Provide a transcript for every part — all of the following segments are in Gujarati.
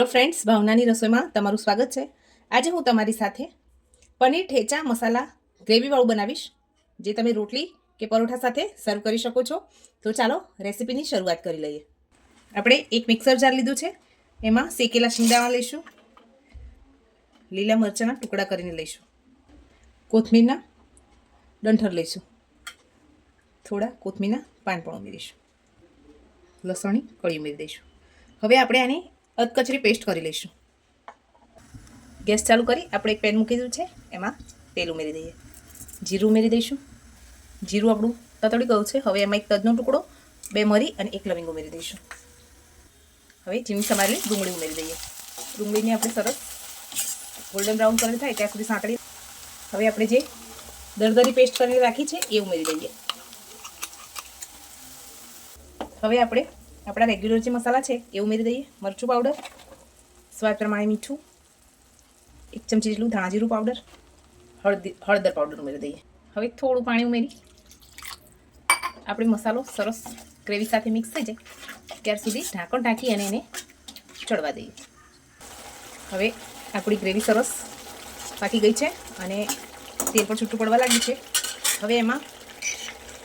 હેલો ફ્રેન્ડ્સ, ભાવનાની રસોઈમાં તમારું સ્વાગત છે. આજે હું તમારી સાથે પનીર ઠેચા મસાલા ગ્રેવીવાળું બનાવીશ, જે તમે રોટલી કે પરોઠા સાથે સર્વ કરી શકો છો. તો ચાલો રેસીપીની શરૂઆત કરી લઈએ. આપણે એક મિક્સર જાર લીધું છે. એમાં શેકેલા શિંગદાણા લઈશું. લીલા મરચાંના ટુકડા કરીને લઈશું. કોથમીરના ડંઠર લઈશું. થોડા કોથમીરના પાન પણ ઉમેરીશું. લસણની કળી ઉમેરી દઈશું. હવે આપણે આની અધકચરી પેસ્ટ કરી લઈશું. ગેસ ચાલુ કરી, આપણે એક પેન મૂકી દીધું છે, એમાં તેલ ઉમેરી દઈએ. જીરું ઉમેરી દઈશું. જીરું આપણું તતડી ગયું છે, હવે એમાં એક તજનો ટુકડો, બે મરી અને એક લવિંગ ઉમેરી દઈશું. હવે ચીની સમારેલી ડુંગળી ઉમેરી દઈએ. ડુંગળીને આપણે સરસ ગોલ્ડન બ્રાઉન કલર થાય ત્યાં સુધી સાંકળી. હવે આપણે જે દરદરી પેસ્ટ કરીને રાખી છે, એ ઉમેરી દઈએ. હવે આપણે આપણા રેગ્યુલર જે મસાલા છે, એ ઉમેરી દઈએ. મરચું પાવડર સ્વાદ પ્રમાણે મીઠું, એક ચમચી જેટલું ધાણાજીરું પાવડર હળદી, હળદર પાવડર ઉમેરી દઈએ. હવે થોડું પાણી ઉમેરી. આપણે મસાલો સરસ ગ્રેવી સાથે મિક્સ થઈ જાય. ત્યાર સુધી ઢાંકણ ઢાંકી અને એને ચડવા દઈએ. હવે આપણી ગ્રેવી સરસ પાકી ગઈ છે અને તેલ પણ છૂટું પડવા લાગ્યું છે. હવે એમાં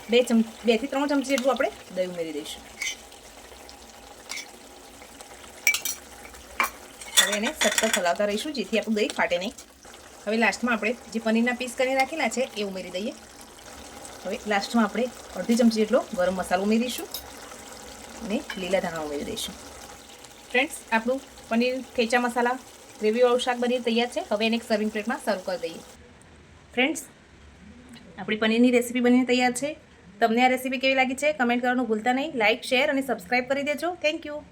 બે ચમ બેથી ત્રણ ચમચી જેટલું આપણે દહીં ઉમેરી દઈશું. હવે એને સતત હલાવતા રહીશું, જેથી આપણું દહીં ફાટે નહીં. હવે લાસ્ટમાં આપણે જે પનીરના પીસ કરીને રાખેલા છે, એ ઉમેરી દઈએ. હવે લાસ્ટમાં આપણે અડધી ચમચી જેટલો ગરમ મસાલો ઉમેરીશું અને લીલા ધાણા ઉમેરી દઈશું. ફ્રેન્ડ્સ આપણું પનીર ખેંચા મસાલા ગ્રેવીવાળું શાક બની તૈયાર છે. હવે એને એક સર્વિંગ પ્લેટમાં સર્વ કરી દઈએ. ફ્રેન્ડ્સ આપણી પનીરની રેસીપી બનીને તૈયાર છે. તમને આ રેસીપી કેવી લાગી છે? કમેન્ટ કરવાનું ભૂલતા નહીં. લાઇક શેર અને સબસ્ક્રાઇબ કરી દેજો. Thank you